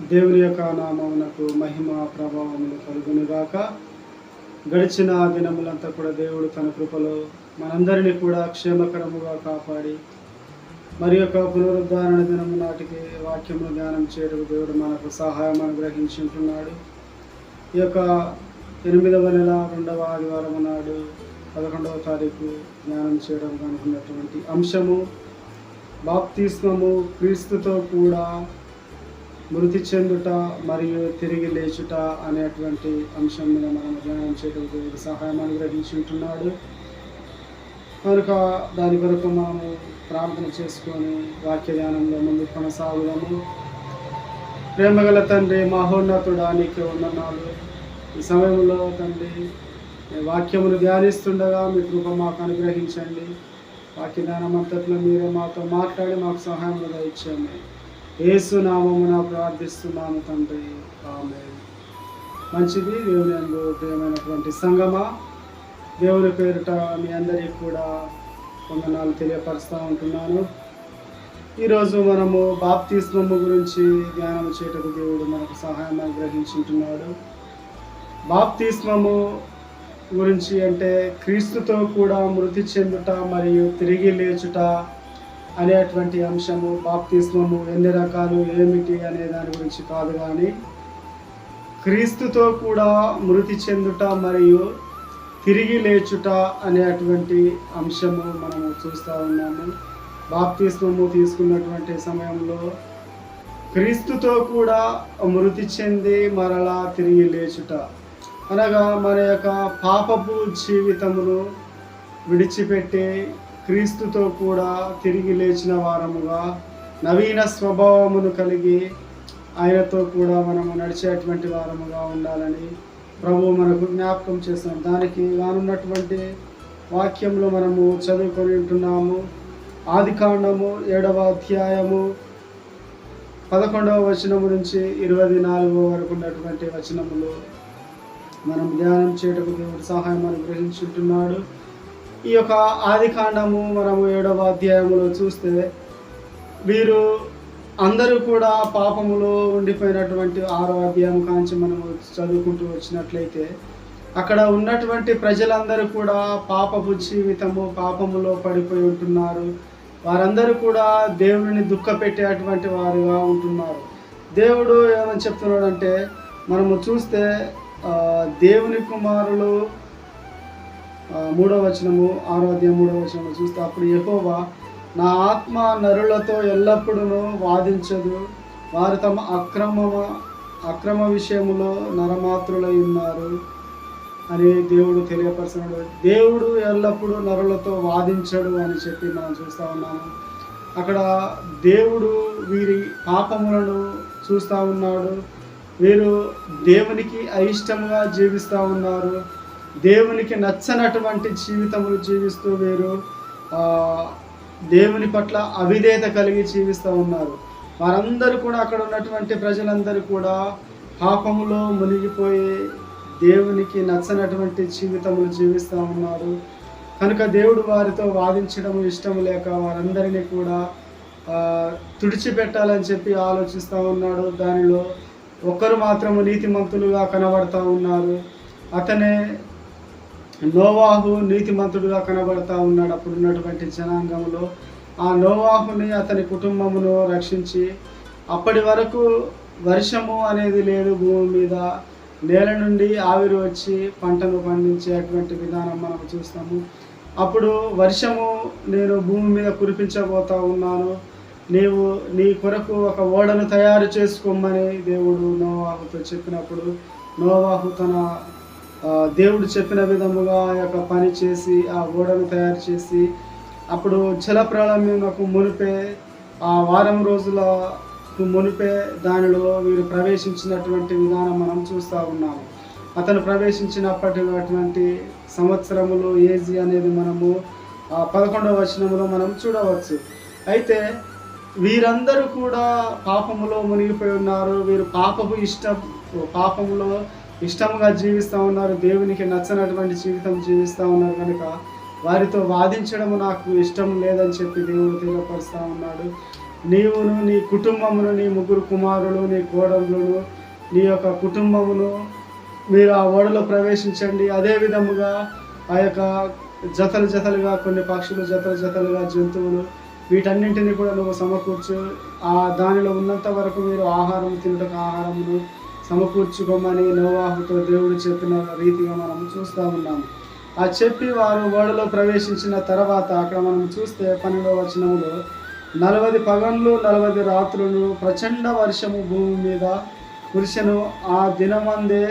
దేవుని యొక్క నామమునకు మహిమ ప్రభావములు కలుగునుగాక. గడిచిన దినములంతా కూడా దేవుడు తన కృపలో మనందరినీ కూడా క్షేమకరముగా కాపాడి మరి యొక్క పునరుద్ధారణ దినము నాటికి వాక్యమును ధ్యానం చేయడం దేవుడు మనకు సహాయం అనుగ్రహించి ఉంటున్నాడు. ఈ యొక్క ఎనిమిదవ నెల రెండవ ఆదివారం నాడు పదకొండవ తారీఖు ధ్యానం చేయడం అనుకున్నటువంటి అంశము బాప్తిస్మము క్రీస్తుతో కూడా మృతి చెందుట మరియు తిరిగి లేచుట అనేటువంటి అంశం మీద మనం ధ్యానం చేయడం సహాయం అనుగ్రహించి ఉంటున్నాడు. కనుక దాని కొరకు మనము ప్రార్థన చేసుకొని వాక్య ధ్యానంలో ముందు కొనసాగుదాము. ప్రేమగల తండ్రి మహోన్నతుడా నీకు వందనాలు. ఈ సమయంలో తండ్రి వాక్యమును ధ్యానిస్తుండగా మీ కృప మాకు అనుగ్రహించండి. వాక్య ధ్యానం అంతట్లో మీరే మాతో మాట్లాడి మాకు సహాయం కూడా యేసు నామమున ప్రార్థిస్తున్నాను తండ్రి. ఆమె మంచిది దేవుని యందు ప్రియమైనటువంటి సంగమా. దేవుని పేరిట మీ అందరికీ కూడా వందనాలు తెలియపరుస్తూ ఉంటున్నాను. ఈరోజు మనము బాప్తిస్మము గురించి ధ్యానం చేయటకు దేవుడు మనకు సహాయం అనుగ్రహించుంటున్నాడు. బాప్తిస్మము గురించి అంటే క్రీస్తుతో కూడా మృతి చెందుట మరియు తిరిగి లేచుట అనేటువంటి అంశము బాప్తిస్మము ఎన్ని రకాలు ఏమిటి అనే దాని గురించి కాదు కానీ క్రీస్తుతో కూడా మృతి చెందుట మరియు తిరిగి లేచుట అనేటువంటి అంశము మనము చూస్తూ ఉన్నాము. బాప్తిస్మము తీసుకున్నటువంటి సమయంలో క్రీస్తుతో కూడా మృతి చెంది మరలా తిరిగి లేచుట. అనగా మన యొక్క పాపపు జీవితమును విడిచిపెట్టి క్రీస్తుతో కూడా తిరిగి లేచిన వారముగా నవీన స్వభావమును కలిగి ఆయనతో కూడా మనము నడిచేటువంటి వారముగా ఉండాలని ప్రభువు మనకు జ్ఞాపకం చేస్తున్నాం దానికి రానున్నటువంటి వాక్యంలో మనము చదువుకొని ఉంటున్నాము. ఆది కాండము ఏడవ అధ్యాయము పదకొండవ వచనము నుంచి ఇరవై నాలుగవ వరకు ఉన్నటువంటి వచనములు మనం ధ్యానం చేయటకు దేవుడు సహాయం అనుగ్రహించుంటున్నాడు. ఈ యొక్క ఆది కాండము మనము ఏడవ అధ్యాయములో చూస్తే వీరు అందరూ కూడా పాపములో ఉండిపోయినటువంటి ఆరో అధ్యాయం కాంచి మనము చదువుకుంటూ వచ్చినట్లయితే అక్కడ ఉన్నటువంటి ప్రజలందరూ కూడా పాపపు జీవితము పాపములో పడిపోయి ఉంటున్నారు. వారందరూ కూడా దేవుడిని దుఃఖపెట్టేటువంటి వారుగా ఉంటున్నారు. దేవుడు ఏమని చెప్తున్నాడంటే మనము చూస్తే దేవుని కుమారులు మూడవ వచనము ఆరో మూడవ వచనము చూస్తే అప్పుడు యహోవా నా ఆత్మ నరులతో ఎల్లప్పుడూ వాదించదు. వారు తమ అక్రమ అక్రమ విషయంలో నరమాత్రులై ఉన్నారు అని దేవుడు తెలియపరుస్తున్నాడు దేవుడు ఎల్లప్పుడూ నరులతో వాదించడు అని చెప్పి మనం చూస్తూ ఉన్నాము. అక్కడ దేవుడు వీరి పాపములను చూస్తూ ఉన్నాడు. వీరు దేవునికి అయిష్టముగా జీవిస్తూ ఉన్నారు. దేవునికి నచ్చనటువంటి జీవితములు జీవిస్తూ వీరు దేవుని పట్ల అవిధేత కలిగి జీవిస్తూ ఉన్నారు. వారందరూ కూడా అక్కడ ఉన్నటువంటి ప్రజలందరూ కూడా పాపములో మునిగిపోయి దేవునికి నచ్చనటువంటి జీవితములు జీవిస్తూ ఉన్నారు. కనుక దేవుడు వారితో వాదించడం ఇష్టం లేక వారందరినీ కూడా తుడిచిపెట్టాలని చెప్పి ఆలోచిస్తూ ఉన్నాడు. దానిలో ఒక్కరు మాత్రము నీతిమంతులుగా కనబడతా ఉన్నారు. అతనే నోవాహు నీతిమంతుడుగా కనబడతా ఉన్నాడు. అప్పుడు ఉన్నటువంటి జనాంగంలో ఆ నోవాహుని అతని కుటుంబమును రక్షించి అప్పటి వరకు వర్షము అనేది లేదు. భూమి మీద నేల నుండి ఆవిరి వచ్చి పంటను పండించేటువంటి విధానం మనం చూస్తాము. అప్పుడు వర్షము నేను భూమి మీద కురిపించబోతా ఉన్నాను. నీవు నీ కొరకు ఒక ఓడను తయారు చేసుకోమని దేవుడు నోవాహుతో చెప్పినప్పుడు నోవాహు తన దేవుడు చెప్పిన విధముగా ఆ యొక్క పని చేసి ఆ ఓడను తయారు చేసి అప్పుడు జల ప్రళయమునకు మునిపే ఆ వారం రోజులకు మునిపే దానిలో వీరు ప్రవేశించినటువంటి విధానం మనం చూస్తూ ఉన్నాము. అతను ప్రవేశించినప్పటి సంవత్సరములు ఏజీ అనేది మనము పదకొండవ వచనంలో మనం చూడవచ్చు. అయితే వీరందరూ కూడా పాపములో మునిగిపోయి ఉన్నారు. వీరు పాపపు ఇష్టం పాపములో ఇష్టముగా జీవిస్తూ ఉన్నారు దేవునికి నచ్చనటువంటి జీవితం జీవిస్తూ ఉన్నారు కనుక వారితో వాదించడం నాకు ఇష్టం లేదని చెప్పి దేవుడు తెలియపరుస్తూ ఉన్నాడు. నీవును నీ కుటుంబమును నీ ముగ్గురు కుమారులు నీ కోడళ్ళను నీ యొక్క కుటుంబమును మీరు ఆ ఓడలో ప్రవేశించండి. అదే విధముగా ఆ యొక్క జతలు జతలుగా కొన్ని పక్షులు జతలు జతలుగా జంతువులు వీటన్నింటినీ కూడా నువ్వు సమకూర్చు. ఆ దానిలో ఉన్నంత వరకు మీరు ఆహారం తినటకు ఆహారమును సమకూర్చుకోమని నోవాహుతో దేవుడు చెప్పిన రీతిగా మనం చూస్తూ ఉన్నాము. ఆ చెప్పి వారు ఓడలో ప్రవేశించిన తర్వాత అక్కడ మనం చూస్తే పన్నెండవ వచనంలో నలభై పగన్లు నలభై రాత్రులు ప్రచండ వర్షము భూమి మీద కురిసెను. ఆ దినమందే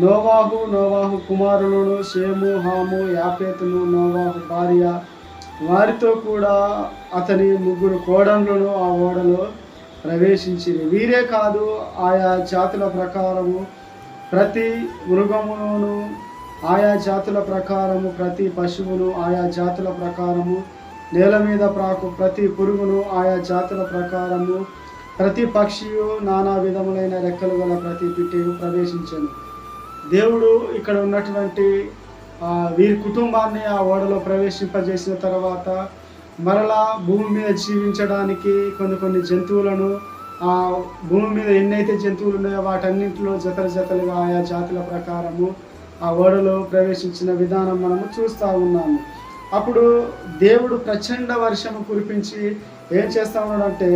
నోవాహు నోవాహు కుమారులను షేము హాము యాపేతును నోవాహు భార్య వారితో కూడా అతని ముగ్గురు కోడండ్లను ఆ ఓడలో ప్రవేశించింది వీరే కాదు ఆయా జాతుల ప్రకారము. ప్రతి మృగమును ఆయా జాతుల ప్రకారము ప్రతి పశువును ఆయా జాతుల ప్రకారము. నేల మీద ప్రాకు ప్రతి పురుగును ఆయా జాతుల ప్రకారము. ప్రతి పక్షియు నానా విధములైన రెక్కలు గల ప్రతి పిట్టిను ప్రవేశించను. దేవుడు ఇక్కడ ఉన్నటువంటి వీరి కుటుంబాన్ని ఆ ఓడలో ప్రవేశింపజేసిన తర్వాత మరలా భూమి మీద జీవించడానికి కొన్ని కొన్ని జంతువులను ఆ భూమి మీద ఎన్నైతే జంతువులు ఉన్నాయో వాటన్నింటిలో జతలు జతలుగా ఆయా జాతుల ప్రకారము ఆ ఓడలో ప్రవేశించిన విధానం మనము చూస్తూ ఉన్నాము. అప్పుడు దేవుడు ప్రచండ వర్షము కురిపించి ఏం చేస్తా ఉన్నాడంటే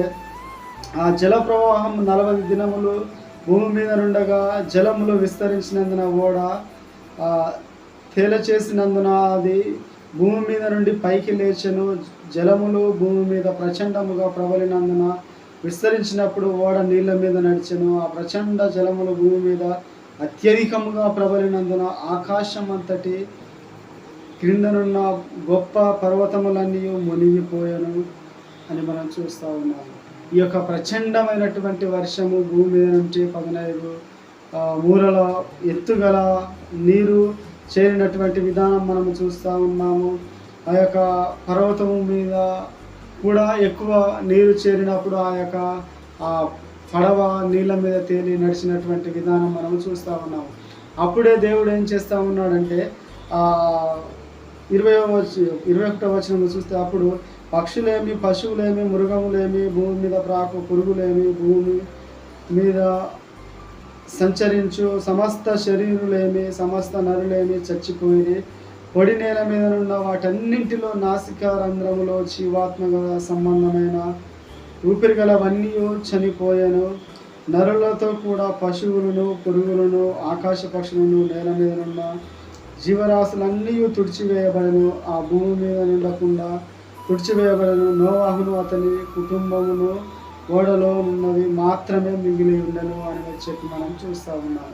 ఆ జల ప్రవాహం నలభై దినములు భూమి మీద నుండగా జలములు విస్తరించినందున ఓడ తేల చేసినందున అది భూమి మీద నుండి పైకి లేచను. జలములు భూమి మీద ప్రచండముగా ప్రబలినందున విస్తరించినప్పుడు ఓడ నీళ్ళ మీద నడిచెను. ఆ ప్రచండ జలములు భూమి మీద అత్యధికముగా ప్రబలినందున ఆకాశం అంతటి క్రిందనున్న గొప్ప పర్వతములన్నీ మునిగిపోయాను అని మనం చూస్తూ ఉన్నాము ఈ యొక్క ప్రచండమైనటువంటి వర్షము భూమి మీద నుంచి పదనైదు మూరల ఎత్తుగల నీరు చేరినటువంటి విధానం మనము చూస్తూ ఉన్నాము. ఆ యొక్క పర్వతము మీద కూడా ఎక్కువ నీరు చేరినప్పుడు ఆ యొక్క ఆ పడవ నీళ్ళ మీద తేలి నడిచినటువంటి విధానం మనం చూస్తూ ఉన్నాము. అప్పుడే దేవుడు ఏం చేస్తూ ఉన్నాడంటే ఇరవై ఇరవై ఒకటో వచనం చూస్తే అప్పుడు పక్షులేమి పశువులేమి మృగములేమి భూమి మీద ప్రాకు పురుగులేమి భూమి మీద సంచరించు సమస్త శరీరులేమి సమస్త నరులేమి చచ్చిపోయి పొడి నేల మీద ఉన్న వాటన్నింటిలో నాసికా రంధ్రములో జీవాత్మక సంబంధమైన ఊపిరిగలవన్నీ చనిపోయాను. నరులతో కూడా పశువులను పురుగులను ఆకాశ పక్షులను నేల మీద ఉన్న జీవరాశులన్నీ తుడిచివేయబడను. ఆ భూమి మీద ఉండకుండా తుడిచివేయబడను. నోవాహును అతని కుటుంబమును ఓడలో ఉన్నవి మాత్రమే మిగిలి ఉండను అని చెప్పి మనం చూస్తూ ఉన్నాం.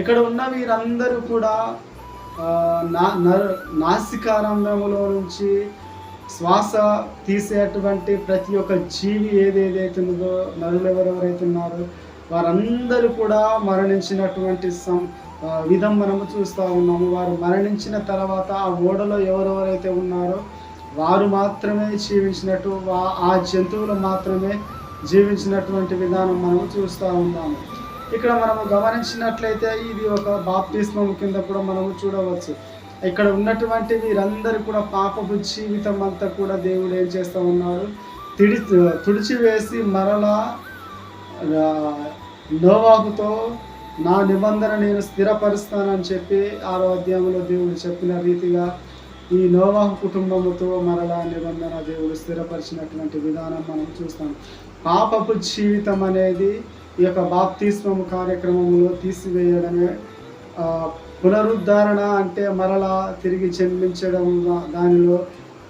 ఇక్కడ ఉన్న వీరందరూ కూడా ఆ, నాసికారంభములో నుంచి శ్వాస తీసేటువంటి ప్రతి ఒక్క జీవి ఏదేదైతే ఉన్నదో నరులు ఎవరెవరైతే ఉన్నారో వారందరూ కూడా మరణించినటువంటి సం విధం మనము చూస్తూ ఉన్నాము. వారు మరణించిన తర్వాత ఆ ఓడలో ఎవరెవరైతే ఉన్నారో వారు మాత్రమే జీవించినట్టు ఆ జంతువులు మాత్రమే జీవించినటువంటి విధానం మనము చూస్తూ ఉన్నాము. ఇక్కడ మనము గమనించినట్లయితే ఇది ఒక బాప్తిస్మం కింద కూడా మనము చూడవచ్చు. ఇక్కడ ఉన్నటువంటి వీరందరూ కూడా పాపపు జీవితం అంతా కూడా దేవుడు ఏం చేస్తూ ఉన్నారు తిడి తుడిచివేసి మరలా ఆ, నోవాహుతో నా నిబంధన నేను స్థిరపరుస్తానని చెప్పి ఆరో అధ్యాయంలో దేవుడు చెప్పిన రీతిగా ఈ నోవాహు కుటుంబముతో మరలా నిబంధన దేవుడు స్థిరపరిచినటువంటి విధానం మనం చూస్తాం. పాపపు జీవితం అనేది ఈ యొక్క బాప్తిస్మము కార్యక్రమంలో తీసివేయడమే పునరుద్ధారణ పునరుద్ధరణ అంటే మరలా తిరిగి జన్మించడం దానిలో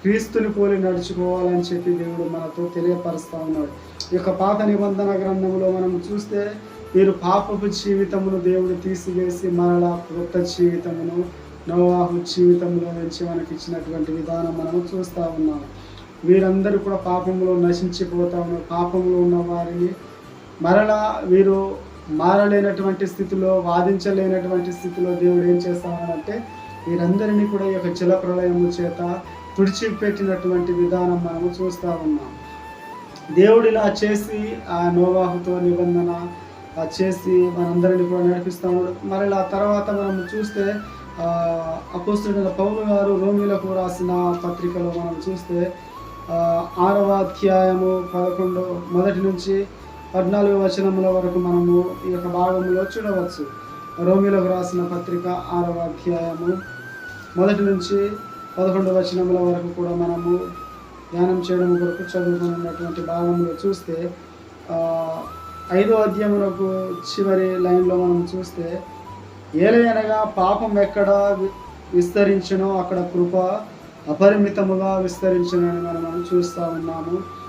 క్రీస్తుని పోలి నడుచుకోవాలని చెప్పి దేవుడు మనతో తెలియపరుస్తూ ఉన్నాడు. ఈ యొక్క పాత నిబంధన గ్రంథంలో మనం చూస్తే వీరు పాపపు జీవితమును దేవుడు తీసివేసి మరలా కొత్త జీవితమును నవాహు జీవితంలో నుంచి మనకి ఇచ్చినటువంటి విధానం మనం చూస్తూ ఉన్నాము వీరందరూ కూడా పాపంలో నశించిపోతా ఉన్నారు. పాపంలో ఉన్న వారిని మరలా వీరు మారలేనటువంటి స్థితిలో వాదించలేనటువంటి స్థితిలో దేవుడు ఏం చేస్తామనంటే వీరందరినీ కూడా ఈ యొక్క జల ప్రళయము చేత తుడిచిపెట్టినటువంటి విధానం మనము చూస్తూ ఉన్నాం. దేవుడు ఇలా చేసి ఆ నోవాహుతో నిబంధన చేసి మనందరినీ కూడా నడిపిస్తూ ఉన్నాడు. మరలా తర్వాత మనం చూస్తే అపోస్తుడైన పౌరు గారు రోమిలకు రాసిన పత్రికలో మనం చూస్తే ఆరవ అధ్యాయము పదకొండు మొదటి నుంచి పద్నాలుగు వచనముల వరకు మనము ఈ యొక్క భాగంలో చూడవచ్చు. రోమిలకు రాసిన పత్రిక ఆరవ అధ్యాయము. మొదటి నుంచి పదకొండు వచనముల వరకు కూడా మనము ధ్యానం చేయడం కొరకు చదువుకున్నటువంటి భాగంలో చూస్తే ఐదో అధ్యాయములకు చివరి లైన్లో మనం చూస్తే ఏలయనగా పాపం ఎక్కడ వి- అక్కడ కృప అపరిమితముగా విస్తరించిన మనం మనం చూస్తూ ఉన్నాము.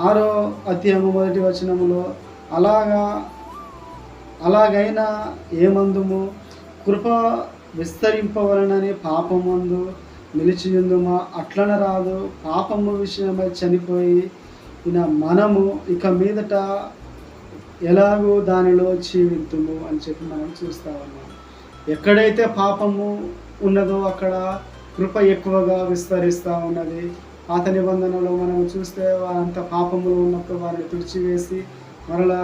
ఆరో అధ్యాయము మొదటి వచనములో అలాగా అలాగైనా ఏమందుము? కృప విస్తరింపవలనని పాపమందు నిలిచియుందుమా? అట్లన రాదు పాపము విషయమై చనిపోయి ఇన మనము ఇక మీదట ఎలాగో దానిలో జీవితుము? అని చెప్పి మనం చూస్తా ఉన్నాం. ఎక్కడైతే పాపము ఉన్నదో అక్కడ కృప ఎక్కువగా విస్తరిస్తూ ఉన్నది. పాత నిబంధనలో మనం చూస్తే వారంత పాపములు ఉన్నప్పుడు వారిని తుడిచివేసి మరలా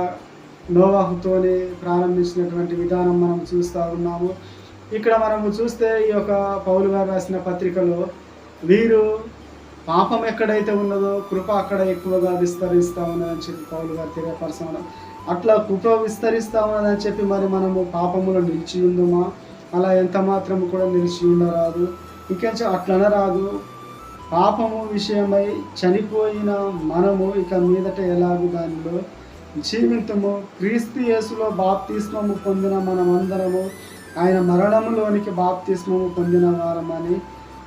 నోవాహుతోనే ప్రారంభించినటువంటి విధానం మనం చూస్తూ ఉన్నాము. ఇక్కడ మనము చూస్తే ఈ యొక్క పౌలు గారు రాసిన పత్రికలో వీరు పాపం ఎక్కడైతే ఉన్నదో కృప అక్కడ ఎక్కువగా విస్తరిస్తూ ఉన్నదని చెప్పి పౌలు గారు తెలియపరచడం అట్లా కృప విస్తరిస్తూ ఉన్నదని చెప్పి మరి మనము పాపములో నిలిచి ఉందమా? అలా ఎంత మాత్రం కూడా నిలిచి ఉండరాదు. ఇంకా అట్లన రాదు పాపము విషయమై చనిపోయిన మనము ఇక మీదట ఎలాగు దానిలో? జీవితము క్రీస్తు యేసులో బాప్తిస్మము పొందిన మనమందరము ఆయన మరణములోనికి బాప్తిస్మము పొందిన వారమని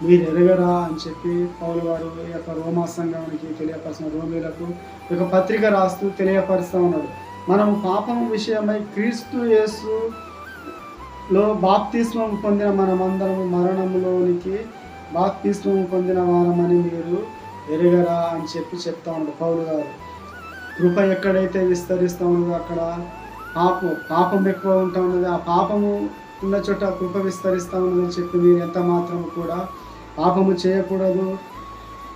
మీరు ఎరగరా అని చెప్పి పౌలు గారు ఈ యొక్క రోమా సంఘానికి తెలియపరిచిన రోమిలకు ఒక పత్రిక రాస్తూ తెలియపరుస్తూ ఉన్నాడు. మనము పాపము విషయమై క్రీస్తు యేసులో బాప్తిస్మము పొందిన మనమందరము మరణములోనికి బాప్తిస్మము పొందిన వారమని మీరు ఎరగరా అని చెప్పి చెప్తా ఉన్నాడు పౌలు గారు. కృప ఎక్కడైతే విస్తరిస్తూ ఉన్నదో అక్కడ పాపం పాపం ఎక్కువ ఉంటా ఉన్నది. ఆ పాపము ఉన్న చోట కృప విస్తరిస్తూ ఉన్నదని చెప్పి మీరు ఎంత మాత్రము కూడా పాపము చేయకూడదు.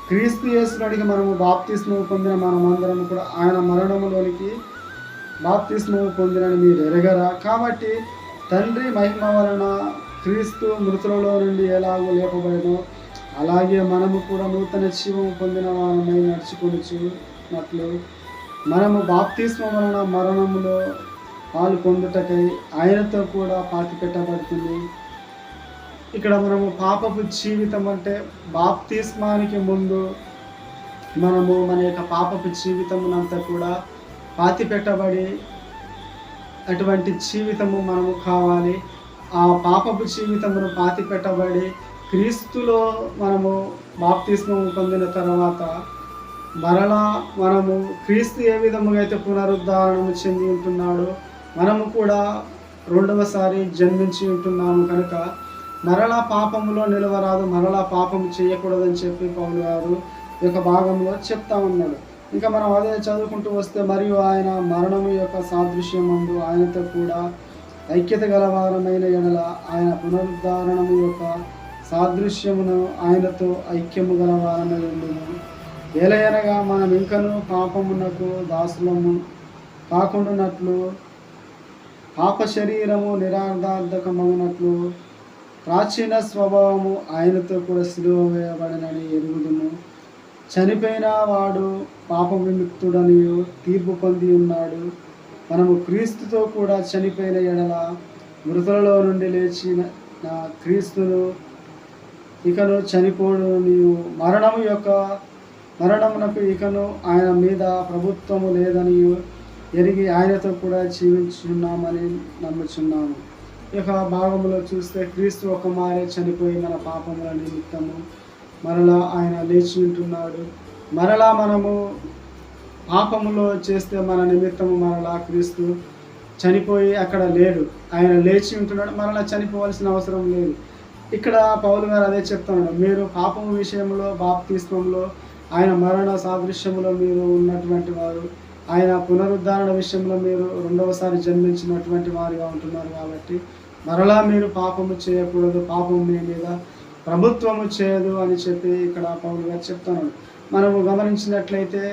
క్రీస్తు యేసునుడికి మనము బాప్తిస్మము పొందిన మనమందరం కూడా ఆయన మరణములోనికి బాప్తిస్మము పొందినని మీరు ఎరగరా. కాబట్టి తండ్రి మహిమ వలన క్రీస్తు మృతులలో నుండి ఎలాగో లేపబడను. అలాగే మనము కూడా నూతన జీవము పొందిన వారమై నడుచుకొనిచున్నట్లు మనము బాప్తిస్మ వలన మరణములో పాలు పొందుటకై ఆయనతో కూడా పాతి పెట్టబడుతుంది ఇక్కడ మనము పాపపు జీవితం అంటే బాప్తిస్మానికి ముందు మనము మన యొక్క పాపపు జీవితమునంతా కూడా పాతి పెట్టబడి అటువంటి జీవితము మనము కావాలి. ఆ పాపపు జీవితమును పాతి పెట్టబడి క్రీస్తులో మనము బాప్తిస్మం పొందిన తర్వాత మరలా మనము క్రీస్తు ఏ విధముగా అయితే పునరుద్ధారణము చెంది ఉంటున్నాడో మనము కూడా రెండవసారి జన్మించి ఉంటున్నాము కనుక మరలా పాపములో నిలవరాదు మరలా పాపము చేయకూడదని చెప్పి పౌలు గారు యొక్క భాగంలో చెప్తా ఉన్నాడు. ఇంకా మనం అదే చదువుకుంటూ వస్తే మరియు ఆయన మరణము యొక్క సాదృశ్యమందు ఆయనతో కూడా ఐక్యత గలవారమైన ఎడల ఆయన పునరుద్ధారణము యొక్క సాదృశ్యమును ఆయనతో ఐక్యము గలవారమై ఉండును. ఏలయనగా మనం ఇంకను పాపమునకు దాసులము కాకుండానట్లు పాప శరీరము నిరార్థార్థకమగునట్లు ప్రాచీన స్వభావము ఆయనతో కూడా సిలువ వేయబడినని ఎరుగుదును. చనిపోయిన వాడు పాప విముక్తుడని తీర్పు పొంది ఉన్నాడు. మనము క్రీస్తుతో కూడా చనిపోయిన ఎడల మృతులలో నుండి లేచిన నా క్రీస్తును ఇకను చనిపోడు నీవు మరణము యొక్క మరణమునకు ఇకను ఆయన మీద ప్రభుత్వము లేదని ఎరిగి ఆయనతో కూడా జీవించున్నామని నమ్ముచున్నాము. ఇక భాగంలో చూస్తే క్రీస్తు ఒక మారే చనిపోయి మన పాపముల నిమిత్తము మరలా ఆయన లేచి ఉంటున్నాడు. మరలా మనము పాపములో చేస్తే మన నిమిత్తము మరలా క్రీస్తు చనిపోయి అక్కడ లేడు. ఆయన లేచి ఉంటున్నాడు మరలా చనిపోవాల్సిన అవసరం లేదు. ఇక్కడ పౌలు గారు అదే చెప్తున్నాడు మీరు పాపము విషయంలో బాప్తిస్మంలో ఆయన మరణ సాదృశ్యంలో మీరు ఉన్నటువంటి వారు ఆయన పునరుద్ధరణ విషయంలో మీరు రెండవసారి జన్మించినటువంటి వారుగా ఉంటున్నారు కాబట్టి మరలా మీరు పాపము చేయకూడదు పాపం మీ మీద ప్రభుత్వము చేయదు అని చెప్పి ఇక్కడ పౌలు గారు చెప్తున్నాడు. మనము గమనించినట్లయితే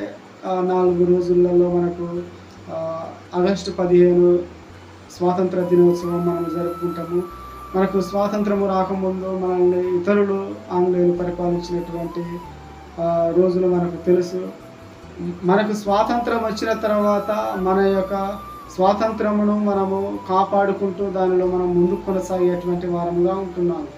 నాలుగు రోజులలో మనకు ఆగస్టు పదిహేను స్వాతంత్ర దినోత్సవం మనం జరుపుకుంటాము. మనకు స్వాతంత్రము రాకముందు మనల్ని ఇతరులు ఆంగ్లేయులు పరిపాలించినటువంటి రోజులు మనకు తెలుసు. మనకు స్వాతంత్రం వచ్చిన తర్వాత మన యొక్క స్వాతంత్రమును మనము కాపాడుకుంటూ దానిలో మనం ముందుకు కొనసాగేటువంటి వారముగా ఉంటున్నాము.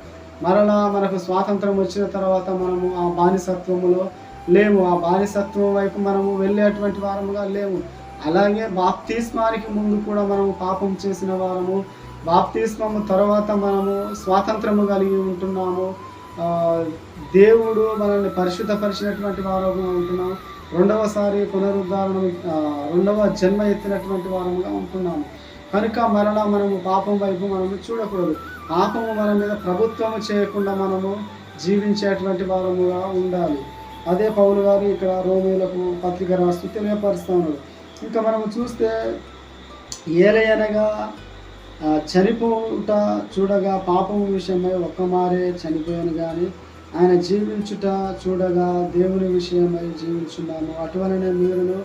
మరలా మనకు స్వాతంత్రం వచ్చిన తర్వాత మనము ఆ బానిసత్వములో లేము. ఆ బానిసత్వం వైపు మనము వెళ్ళేటువంటి వారముగా లేము. అలాగే బాప్తిస్మానికి ముందు కూడా మనము పాపం చేసిన వారము. బాప్తిస్మము తర్వాత మనము స్వాతంత్రము కలిగి ఉంటున్నాము. దేవుడు మనల్ని పరిశుద్ధపరిచినటువంటి వారముగా ఉంటున్నాము. రెండవసారి పునరుద్ధారణ రెండవ జన్మ ఎత్తినటువంటి వారముగా ఉంటున్నాము. కనుక మరలా మనము పాపం వైపు మనము చూడకూడదు. పాపము మన మీద ప్రభుత్వము చేయకుండా మనము జీవించేటువంటి వారముగా ఉండాలి. అదే పౌలు గారు ఇక్కడ రోమేలకు పత్రిక రాస్తూ తెలియపరుస్తూ ఉన్నాడు ఇంకా మనం చూస్తే ఏలయనగా చనిపోట చూడగా పాపం విషయమై ఒక్కమారే చనిపోయాను కానీ ఆయన జీవించుట చూడగా దేవుని విషయమై జీవించున్నాను. అటువలనే మీరును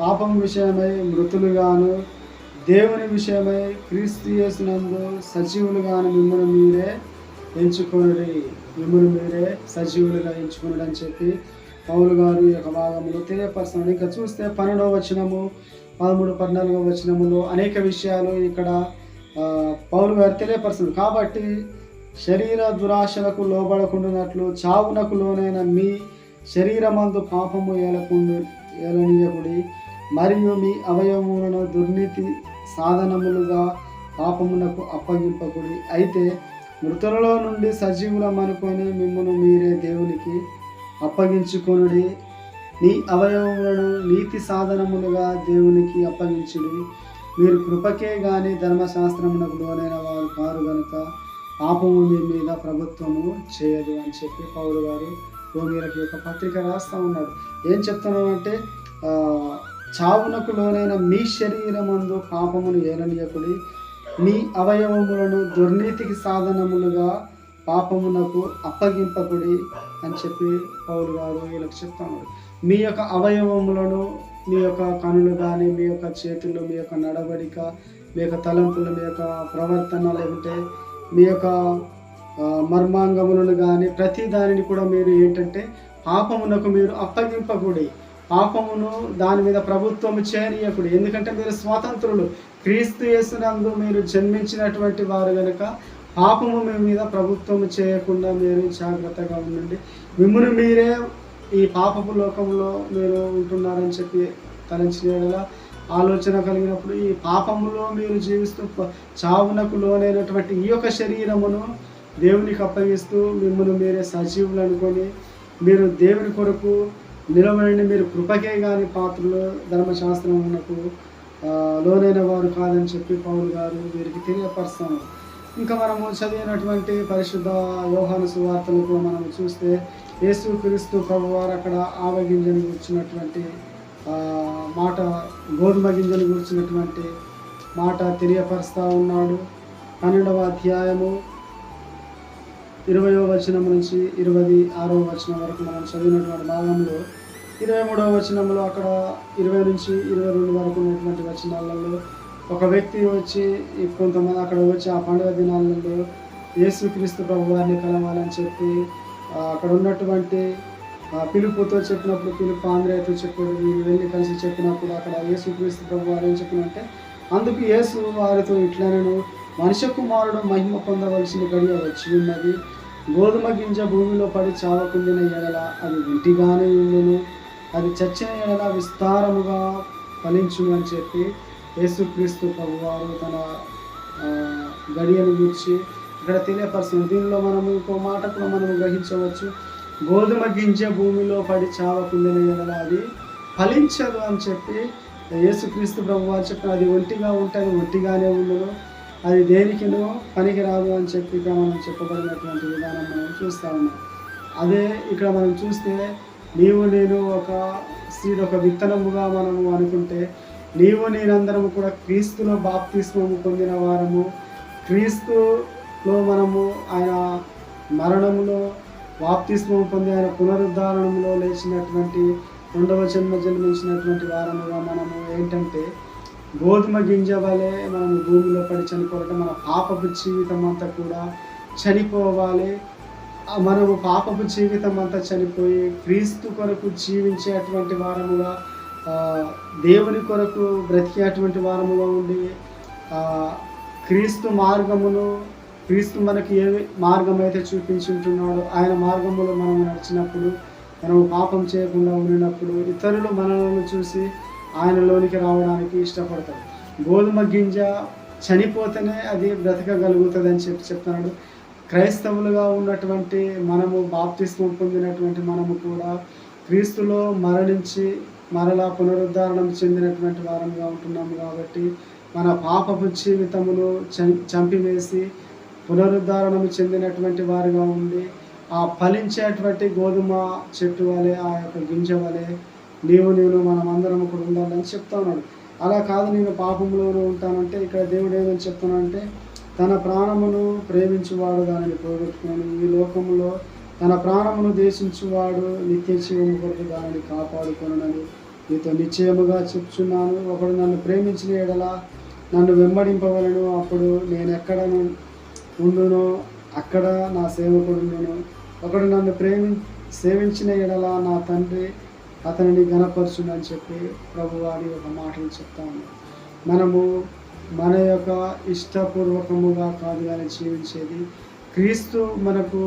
పాపం విషయమై మృతులుగాను దేవుని విషయమై క్రీస్తు చేసినందు సజీవులుగాను మిమ్మల్ని మీరే ఎంచుకొనుడి. మిమ్మల్ని మీరే సజీవులుగా ఎంచుకొనుడు అని చెప్పి పౌలు గారు ఈ యొక్క భాగంలో తెలియపరుస్తున్నాడు ఇంకా చూస్తే పన్నెండవ వచనము పదమూడు పద్నాలుగవ వచనములో అనేక విషయాలు ఇక్కడ ఆ, పౌలు గారు తెలియపరుస్తుంది కాబట్టి శరీర దురాశలకు లోబడకుండానట్లు చావునకు లోనైన మీ శరీరమందు పాపము ఏలకుండు ఏలనీయకుడి మరియు మీ అవయవములను దుర్నీతి సాధనములుగా పాపమునకు అప్పగింపకుడి. అయితే మృతులలో నుండి సజీవులమనుకొని మిమ్మల్ని మీరే దేవునికి అప్పగించుకొనుడి. నీ అవయవములను నీతి సాధనములుగా దేవునికి అప్పగించుడి. మీరు కృపకే గాని ధర్మశాస్త్రమునకు లోనైన వారు కారు గనుక పాపము మీ మీద ప్రభుత్వము చేయదు అని చెప్పి పౌరు గారు రోమిలకు యొక్క పత్రిక రాస్తూ ఉన్నాడు. ఏం చెప్తున్నాడు అంటే చావునకు లోనైన మీ శరీరమందు పాపమును ఏలనీయకుడి. మీ అవయవములను దుర్నీతికి సాధనములుగా పాపమునకు అప్పగింపకుడి అని చెప్పి పౌరు గారు వీళ్ళకి చెప్తాను మీ యొక్క అవయవములను మీ యొక్క కనులు కానీ మీ యొక్క చేతులు మీ యొక్క నడవడిక మీ యొక్క తలంపులు మీ యొక్క ప్రవర్తన లేకుంటే మీ యొక్క మర్మాంగములను కానీ ప్రతి దానిని కూడా మీరు ఏంటంటే పాపమునకు మీరు అప్పగింపకూడి పాపమును దాని మీద ప్రభుత్వం చేయనీయకుడు ఎందుకంటే మీరు స్వాతంత్రులు క్రీస్తు యేసునందు మీరు జన్మించినటువంటి వారు కనుక పాపము మీ మీద ప్రభుత్వం చేయకుండా మీరు జాగ్రత్తగా ఉండండి. మిమ్మల్ని మీరే ఈ పాపపు లోకంలో మీరు ఉంటున్నారని చెప్పి తలంచిన ఆలోచన కలిగినప్పుడు ఈ పాపములో మీరు జీవిస్తూ చావునకు లోనైనటువంటి ఈ యొక్క శరీరమును దేవునికి అప్పగిస్తూ మిమ్మల్ని మీరే సజీవులు అనుకొని మీరు దేవుని కొరకు నిలబడండి. మీరు కృపకే కానీ పాత్రలు ధర్మశాస్త్రమునకు లోనైన వారు కాదని చెప్పి పౌలు గారు వీరికి తెలియపరుస్తాము. ఇంకా మనము చదివినటువంటి పరిశుద్ధ యోహాను సువార్తలకు మనం చూస్తే యేసు క్రీస్తు ప్రభు వారు అక్కడ ఆవగింజను కూర్చున్నటువంటి గుర్చినటువంటి మాట గోధుమ గింజను కూర్చున్నటువంటి మాట తెలియపరుస్తూ ఉన్నాడు. పన్నెండవ అధ్యాయము ఇరవయో వచనం నుంచి ఇరవై ఆరో వచనం వరకు మనం చదివినటువంటి భాగంలో ఇరవై మూడవ వచనంలో అక్కడ ఇరవై నుంచి ఇరవై రెండు వరకు ఉన్నటువంటి వచనాలలో ఒక వ్యక్తి వచ్చి కొంతమంది అక్కడ వచ్చి ఆ పండుగ దినాలలో యేసుక్రీస్తు ప్రభు వారిని కలవాలని చెప్పి అక్కడ ఉన్నటువంటి ఆ, పిలుపుతో చెప్పినప్పుడు పిలుపు ఆంధ్రేయతో చెప్పాడు వీరు వెళ్ళి కలిసి చెప్పినప్పుడు అక్కడ యేసుక్రీస్తు ప్రభు వారు ఏం చెప్పినంటే అందుకు యేసు వారితో ఇట్లనను మనిషి కుమారుడు మహిమ పొందవలసిన గడియ వచ్చి ఉన్నది. గోధుమ గింజ భూమిలో పడి చావకుండిన ఎడల అది ఇంటిగానే ఉండును. అది చచ్చిన ఎడల విస్తారముగా ఫలించు అని చెప్పి యేసుక్రీస్తు ప్రభువారు తన గడియను గుర్చి ఇక్కడ తెలియపరుస్తుంది దీనిలో మనము ఇంకో మాట కూడా మనం గ్రహించవచ్చు. గోధుమ గింజ భూమిలో పడి చావకుండిన ఎడల అది ఫలించదు అని చెప్పి యేసుక్రీస్తు ప్రభు వారు చెప్పిన అది ఒంటిగా ఉంటుంది ఒంటిగానే ఉండదు. అది దేనికినో పనికి రాదు అని చెప్పి ఇక్కడ మనం చెప్పబడినటువంటి విధానం మనం చూస్తూ ఉన్నాం. అదే ఇక్కడ మనం చూస్తే నీవు నేను ఒక సీడ్ ఒక విత్తనముగా మనము అనుకుంటే నీవు నేనందరము కూడా క్రీస్తులో బాప్తిస్మము పొందిన వారము. క్రీస్తులో మనము ఆయన మరణములో బాప్తిస్మము పొంది ఆయన పునరుద్ధారణంలో లేచినటువంటి రెండవ జన్మ జన్మించినటువంటి వారముగా మనము ఏంటంటే గోధుమ గింజ వలె మనం భూమిలో పడి చనిపోవటం మన పాపపు జీవితం అంతా కూడా చనిపోవాలి. మనము పాపపు జీవితం అంతా చనిపోయి క్రీస్తు కొరకు జీవించేటువంటి వారముగా దేవుని కొరకు బ్రతికేటువంటి వారముగా ఉండి క్రీస్తు మార్గమును క్రీస్తు మనకి ఏ మార్గం అయితే చూపించి ఉంటున్నాడో ఆయన మార్గములో మనం నడిచినప్పుడు మనం పాపం చేయకుండా ఉండినప్పుడు ఇతరులు మనలను చూసి ఆయనలోనికి రావడానికి ఇష్టపడతారు. గోధుమ గింజ చనిపోతేనే అది బ్రతకగలుగుతుంది అని చెప్పి చెప్తున్నాడు. క్రైస్తవులుగా ఉన్నటువంటి మనము బాప్తిస్మం పొందినటువంటి మనము కూడా క్రీస్తులో మరణించి మరలా పునరుద్ధరణం చెందినటువంటి వారంగా ఉంటున్నాము కాబట్టి మన పాపపు జీవితమును చం- చంపివేసి పునరుద్ధారణము చెందినటువంటి వారిగా ఉండి ఆ ఫలించేటువంటి గోధుమ చెట్టు వలె ఆ యొక్క గింజ వలె నీవు నేను మనం అందరం కూడా ఉండాలని చెప్తా ఉన్నాడు. అలా కాదు నేను పాపంలోనే ఉంటానంటే ఇక్కడ దేవుడు ఏమని చెప్తున్నానంటే తన ప్రాణమును ప్రేమించువాడు దానిని పోగొట్టుకొని ఈ లోకములో తన ప్రాణమును దేశించువాడు నిత్య జీవము కొరకు దానిని కాపాడుకొనని నీతో నిశ్చయముగా చెప్తున్నాను ఒకడు నన్ను ప్రేమించిన ఎడల నన్ను వెంబడింపవలను. అప్పుడు నేను ఎక్కడ ఉండునో అక్కడ నా సేవకుడు ఒకడు నన్ను ప్రేమి సేవించిన ఎడల నా తండ్రి అతనిని గణపరచును చెప్పి ప్రభువారి ఒక మాటలు చెప్తాను. మనము మన యొక్క ఇష్టపూర్వకముగా కాదు కానీ జీవించేది. క్రీస్తు మనకు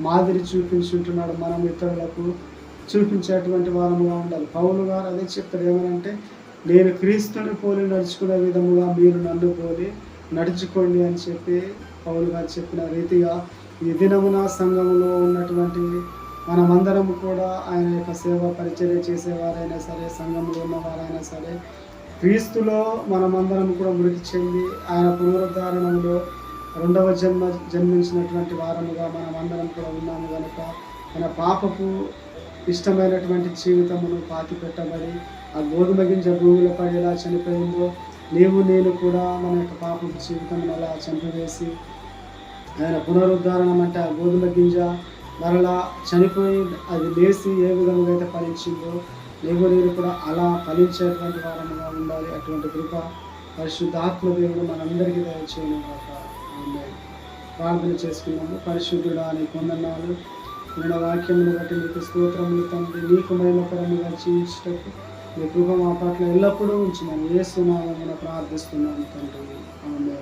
మాదిరి చూపించుంటున్నాడు. మనం ఇతరులకు చూపించేటువంటి వారముగా ఉండాలి. పౌలు గారు అదే చెప్తారు ఏమనంటే నేను క్రీస్తుని పోలి నడుచుకునే విధముగా మీరు నన్ను పోలి నడుచుకోండి అని చెప్పి పౌలు గారు చెప్పిన రీతిగా ఈ దినమున సంఘములో ఉన్నటువంటి మనమందరం కూడా ఆయన యొక్క సేవ పరిచర్య చేసేవారైనా సరే సంఘంలో ఉన్నవారైనా సరే క్రీస్తులో మనమందరం కూడా మృతి చెంది ఆయన పునరుద్ధారణంలో రెండవ జన్మ జన్మించినటువంటి వారముగా మనమందరం కూడా ఉన్నాము కనుక మన పాపపు ఇష్టమైనటువంటి జీవితమును పాతి పెట్టబడి ఆ గోధుమ గింజ భూమిలో పడి ఎలా చనిపోయిందో నీవు నేను కూడా మన యొక్క పాపపు జీవితం అలా చంపివేసి ఆయన పునరుద్ధారణం అంటే ఆ గోధుమ గింజ మరలా చనిపోయి అది లేచి ఏ విధంగా అయితే ఫలించిందో నీవు నేను కూడా అలా ఫలించేటువంటి వారముగా ఉండాలి. అటువంటి కృప పరిశుద్ధాత్మ దేవుడు మనందరికీ దయచేయను కాక ప్రార్థన చేసుకున్నాము. పరిశుద్ధుడా నీ కొందనాలు నేను వాక్యమును బట్టి నీకు స్తోత్రములు తండ్రి నీకు మహిమకరముగా జీవించటకు మీ కృప మా పట్ల ఎల్లప్పుడూ ఉంచినాను ఏ సునామమున ప్రార్థిస్తున్నాను తండ్రి. ఆమె